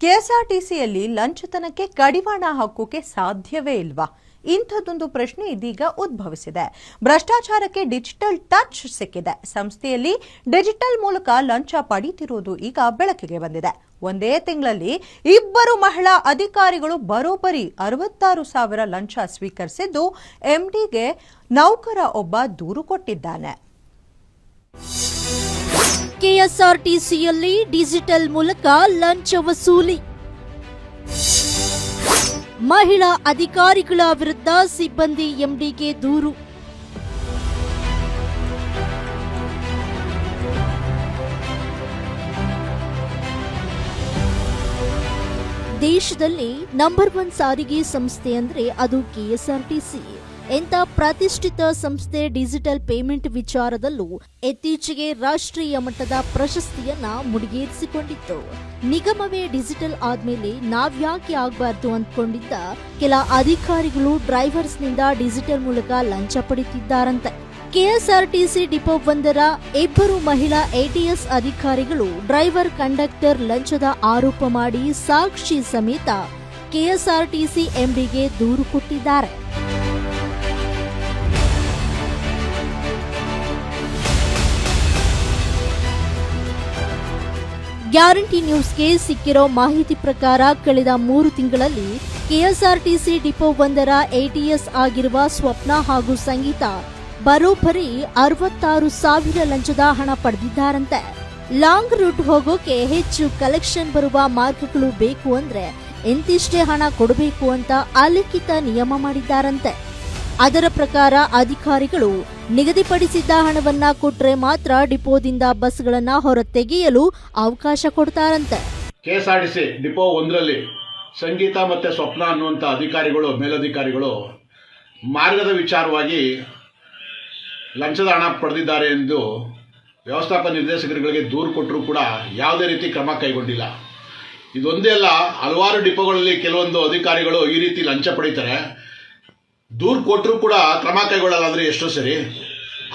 ಕೆಎಸ್ಆರ್ಟಿಸಿಯಲ್ಲಿ ಲಂಚತನಕ್ಕೆ ಕಡಿವಾಣ ಹಾಕೋಕೆ ಸಾಧ್ಯವೇ ಇಲ್ವಾ? ಇಂಥದ್ದೊಂದು ಪ್ರಶ್ನೆ ಇದೀಗ ಉದ್ಭವಿಸಿದೆ. ಭ್ರಷ್ಟಾಚಾರಕ್ಕೆ ಡಿಜಿಟಲ್ ಟಚ್ ಸಿಕ್ಕಿದೆ. ಸಂಸ್ಥೆಯಲ್ಲಿ ಡಿಜಿಟಲ್ ಮೂಲಕ ಲಂಚ ಪಡೀತಿರುವುದು ಈಗ ಬೆಳಕಿಗೆ ಬಂದಿದೆ. ಒಂದೇ ತಿಂಗಳಲ್ಲಿ ಇಬ್ಬರು ಮಹಿಳಾ ಅಧಿಕಾರಿಗಳು ಬರೋಬ್ಬರಿ ಅರವತ್ತಾರು ಸಾವಿರ ಲಂಚ ಸ್ವೀಕರಿಸಿದ್ದು, ಎಂಡಿಗೆ ನೌಕರ ಒಬ್ಬ ದೂರು ಕೊಟ್ಟಿದ್ದಾನೆ. ಕೆಎಸ್ಆರ್ಟಿಸಿಯಲ್ಲಿ ಡಿಜಿಟಲ್ ಮೂಲಕ ಲಂಚ ವಸೂಲಿ. ಮಹಿಳಾ ಅಧಿಕಾರಿಗಳ ವಿರುದ್ಧ ಸಿಬ್ಬಂದಿ ಎಂಡಿಗೆ ದೂರು. ದೇಶದಲ್ಲಿ ನಂಬರ್ ಒನ್ ಸಾರಿಗೆ ಸಂಸ್ಥೆ ಅಂದ್ರೆ ಅದು ಕೆಎಸ್ಆರ್ಟಿಸಿ ಎಂಥ ಪ್ರತಿಷ್ಠಿತ ಸಂಸ್ಥೆ ಡಿಜಿಟಲ್ ಪೇಮೆಂಟ್ ವಿಚಾರದಲ್ಲೂ ಇತ್ತೀಚೆಗೆ ರಾಷ್ಟ್ರೀಯ ಮಟ್ಟದ ಪ್ರಶಸ್ತಿಯನ್ನ ಮುಡಿಗೇರಿಸಿಕೊಂಡಿತ್ತು. ನಿಗಮವೇ ಡಿಜಿಟಲ್ ಆದ್ಮೇಲೆ ನಾವ್ಯಾಕೆ ಆಗ್ಬಾರ್ದು ಅಂದ್ಕೊಂಡಿದ್ದ ಕೆಲ ಅಧಿಕಾರಿಗಳು ಡ್ರೈವರ್ಸ್ನಿಂದ ಡಿಜಿಟಲ್ ಮೂಲಕ ಲಂಚ ಪಡಿತಿದ್ದಾರಂತೆ ಕೆಎಸ್ಆರ್ಟಿಸಿ ಡಿಪೋ ಒಂದರ ಇಬ್ಬರು ಮಹಿಳಾ ಎಟಿಎಸ್ ಅಧಿಕಾರಿಗಳು ಡ್ರೈವರ್ ಕಂಡಕ್ಟರ್ ಲಂಚದ ಆರೋಪ ಮಾಡಿ ಸಾಕ್ಷಿ ಸಮೇತ ಕೆಎಸ್ಆರ್ಟಿಸಿ ಎಂಡಿಗೆ ದೂರು ಕೊಟ್ಟಿದ್ದಾರೆ. ಗ್ಯಾರಂಟಿ ನ್ಯೂಸ್ಗೆ ಸಿಕ್ಕಿರೋ ಮಾಹಿತಿ ಪ್ರಕಾರ ಕಳೆದ ಮೂರು ತಿಂಗಳಲ್ಲಿ ಕೆಎಸ್ಆರ್ಟಿಸಿ ಡಿಪೋ ಒಂದರ ಎಟಿಎಸ್ ಆಗಿರುವ ಸ್ವಪ್ನ ಹಾಗೂ ಸಂಗೀತ ಬರೋಬ್ಬರಿ ಅರವತ್ತಾರು ಸಾವಿರ ಲಂಚದ ಹಣ ಪಡೆದಿದ್ದಾರಂತೆ. ಲಾಂಗ್ ರೂಟ್ ಹೋಗೋಕೆ ಹೆಚ್ಚು ಕಲೆಕ್ಷನ್ ಬರುವ ಮಾರ್ಗಗಳು ಬೇಕು ಅಂದ್ರೆ ಎಂತಿಷ್ಟೇ ಹಣ ಕೊಡಬೇಕು ಅಂತ ಅಲಿಖಿತ ನಿಯಮ ಮಾಡಿದ್ದಾರಂತೆ. ಅದರ ಪ್ರಕಾರ ಅಧಿಕಾರಿಗಳು ನಿಗದಿಪಡಿಸಿದ್ದ ಹಣವನ್ನ ಕೊಟ್ರೆ ಮಾತ್ರ ಡಿಪೋದಿಂದ ಬಸ್ಗಳನ್ನ ಹೊರತೆಗೆಯಲು ಅವಕಾಶ ಕೊಡ್ತಾರಂತೆ. ಕೆಎಸ್ಆರ್ಟಿಸಿ ಡಿಪೋ ಒಂದರಲ್ಲಿ ಸಂಗೀತ ಮತ್ತು ಸ್ವಪ್ನ ಅನ್ನುವಂಥ ಅಧಿಕಾರಿಗಳು, ಮೇಲಧಿಕಾರಿಗಳು ಮಾರ್ಗದ ವಿಚಾರವಾಗಿ ಲಂಚದ ಹಣ ಪಡೆದಿದ್ದಾರೆ ಎಂದು ವ್ಯವಸ್ಥಾಪಕ ನಿರ್ದೇಶಕರುಗಳಿಗೆ ದೂರು ಕೊಟ್ಟರೂ ಕೂಡ ಯಾವುದೇ ರೀತಿ ಕ್ರಮ ಕೈಗೊಂಡಿಲ್ಲ. ಇದೊಂದೇ ಅಲ್ಲ, ಹಲವಾರು ಡಿಪೋಗಳಲ್ಲಿ ಕೆಲವೊಂದು ಅಧಿಕಾರಿಗಳು ಈ ರೀತಿ ಲಂಚ ಪಡೀತಾರೆ. ದೂರು ಕೊಟ್ಟರು ಕೂಡ ಕ್ರಮ ಕೈಗೊಳ್ಳಲ್ಲ ಅಂದರೆ ಎಷ್ಟೋ ಸರಿ.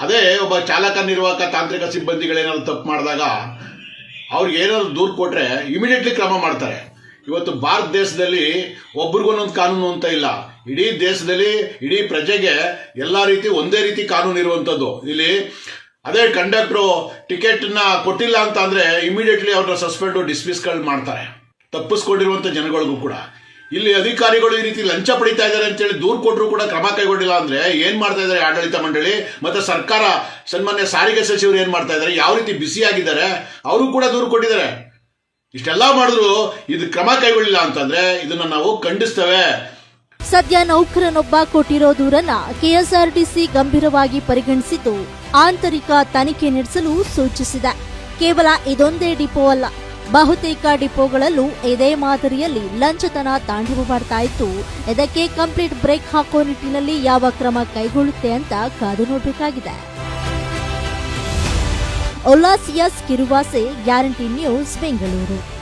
ಅದೇ ಒಬ್ಬ ಚಾಲಕ, ನಿರ್ವಾಹಕ, ತಾಂತ್ರಿಕ ಸಿಬ್ಬಂದಿಗಳೇನಾದ್ರು ತಪ್ಪು ಮಾಡಿದಾಗ ಅವ್ರಿಗೆ ಏನಾದ್ರು ದೂರು ಕೊಟ್ಟರೆ ಇಮಿಡಿಯೇಟ್ಲಿ ಕ್ರಮ ಮಾಡ್ತಾರೆ. ಇವತ್ತು ಭಾರತ ದೇಶದಲ್ಲಿ ಒಬ್ರಿಗೊಂದೊಂದು ಕಾನೂನು ಅಂತ ಇಲ್ಲ. ಇಡೀ ದೇಶದಲ್ಲಿ, ಇಡೀ ಪ್ರಜೆಗೆ ಎಲ್ಲ ರೀತಿ ಒಂದೇ ರೀತಿ ಕಾನೂನು ಇರುವಂಥದ್ದು ಇಲ್ಲಿ ಅದೇ ಕಂಡಕ್ಟ್ರು ಟಿಕೆಟ್ನ ಕೊಟ್ಟಿಲ್ಲ ಅಂತ ಅಂದರೆ ಇಮಿಡಿಯೇಟ್ಲಿ ಅವ್ರನ್ನ ಸಸ್ಪೆಂಡು ಡಿಸ್ಮಿಸ್ಗಳು ಮಾಡ್ತಾರೆ. ತಪ್ಪಿಸ್ಕೊಂಡಿರುವಂಥ ಜನಗಳಿಗೂ ಕೂಡ. ಇಲ್ಲಿ ಅಧಿಕಾರಿಗಳು ಈ ರೀತಿ ಲಂಚ ಪಡಿತಾ ಇದ್ದಾರೆ ಅಂತೇಳಿ ದೂರು ಕೊಟ್ಟರು ಕೂಡ ಕ್ರಮ ಕೈಗೊಂಡಿಲ್ಲ ಅಂದ್ರೆ ಏನ್ ಮಾಡ್ತಾ ಇದ್ದಾರೆ ಆಡಳಿತ ಮಂಡಳಿ ಮತ್ತೆ ಸರ್ಕಾರ ಸನ್ಮಾನ್ಯ ಸಾರಿಗೆ ಸಚಿವರು ಏನ್ ಮಾಡ್ತಾ ಇದ್ದಾರೆ? ಯಾವ ರೀತಿ ಬಿಸಿಯಾಗಿದ್ದಾರೆ ಅವರು ಕೂಡ ದೂರು ಕೊಟ್ಟಿದ್ದಾರೆ. ಇಷ್ಟೆಲ್ಲ ಮಾಡಿದ್ರು ಇದು ಕ್ರಮ ಕೈಗೊಳ್ಳಿಲ್ಲ ಅಂತಂದ್ರೆ ಇದನ್ನ ನಾವು ಖಂಡಿಸ್ತೇವೆ. ಸದ್ಯ ನೌಕರನೊಬ್ಬ ಕೊಟ್ಟಿರೋ ದೂರನ್ನ ಕೆಎಸ್ಆರ್ಟಿಸಿ ಗಂಭೀರವಾಗಿ ಪರಿಗಣಿಸಿದ್ದು, ಆಂತರಿಕ ತನಿಖೆ ನಡೆಸಲು ಸೂಚಿಸಿದೆ. ಕೇವಲ ಇದೊಂದೇ ಡಿಪೋ ಅಲ್ಲ. ಬಹುತೇಕ ಡಿಪೋಗಳಲ್ಲೂ ಇದೇ ಮಾದರಿಯಲ್ಲಿ ಲಂಚತನ ತಾಂಡವವಾಡ್ತಾ ಇತ್ತು. ಇದಕ್ಕೆ ಕಂಪ್ಲೀಟ್ ಬ್ರೇಕ್ ಹಾಕೋ ನಿಟ್ಟಿನಲ್ಲಿ ಯಾವ ಕ್ರಮ ಕೈಗೊಳ್ಳುತ್ತೆ ಅಂತ ಕಾದು ನೋಡಬೇಕಾಗಿದೆ. ಉಲ್ಲಾಸಿಯಸ್ ಕಿರುವಾಸೆ, ಗ್ಯಾರಂಟಿ ನ್ಯೂಸ್, ಬೆಂಗಳೂರು.